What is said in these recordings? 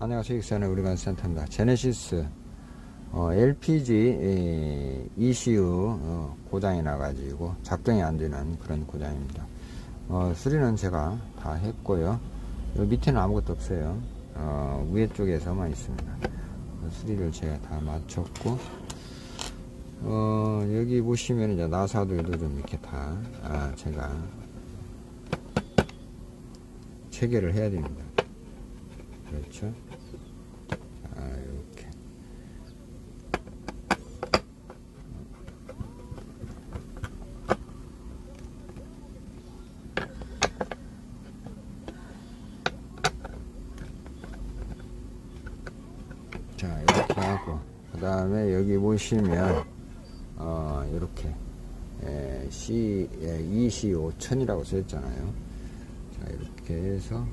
안녕하세요. 익산의 우리간 센터입니다. 제네시스 어, LPG 에, ECU 어, 고장이 나가지고 작동이 안 되는 그런 고장입니다. 어, 수리는 제가 다 했고요. 밑에는 아무것도 없어요. 어, 위에 쪽에서만 있습니다. 어, 수리를 제가 다 마쳤고 어, 여기 보시면 이제 나사들도 좀 이렇게 다 아, 제가 체결을 해야 됩니다. 그렇죠. 아, 이렇게. 자, 이렇게 하고, 그 다음에 여기 보시면, 어, 이렇게, 에, C, 에, EC 5000이라고 써있잖아요. 자, 이렇게 해서,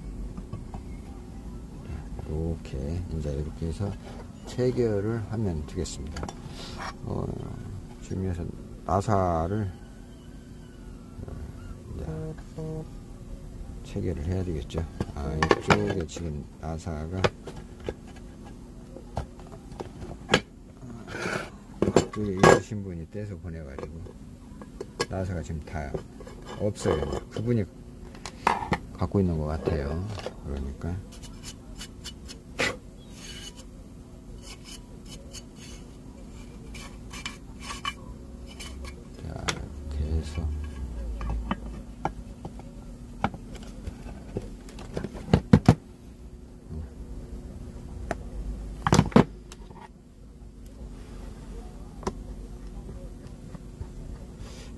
이렇게 이제 이렇게 해서 체결을 하면 되겠습니다. 어, 지금 여기서 나사를 어, 체결을 해야 되겠죠. 아, 이쪽에 지금 나사가 이쪽에 있으신 분이 떼서 보내가지고 나사가 지금 다 없어요. 그분이 갖고 있는 것 같아요. 그러니까. 자, 이렇게 해서.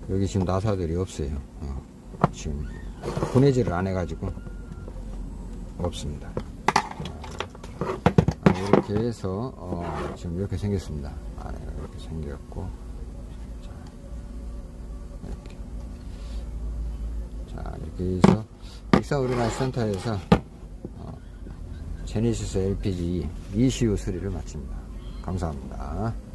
여기 지금 나사들이 없어요. 어, 지금 보내지를 안 해가지고 없습니다. 아, 이렇게 해서 어, 지금 이렇게 생겼습니다. 안에 이렇게 생겼고 자, 이렇게 자 이렇게 해서 익사 우리나라 센터에서 어, 제네시스 LPG ECU 수리를 마칩니다. 감사합니다.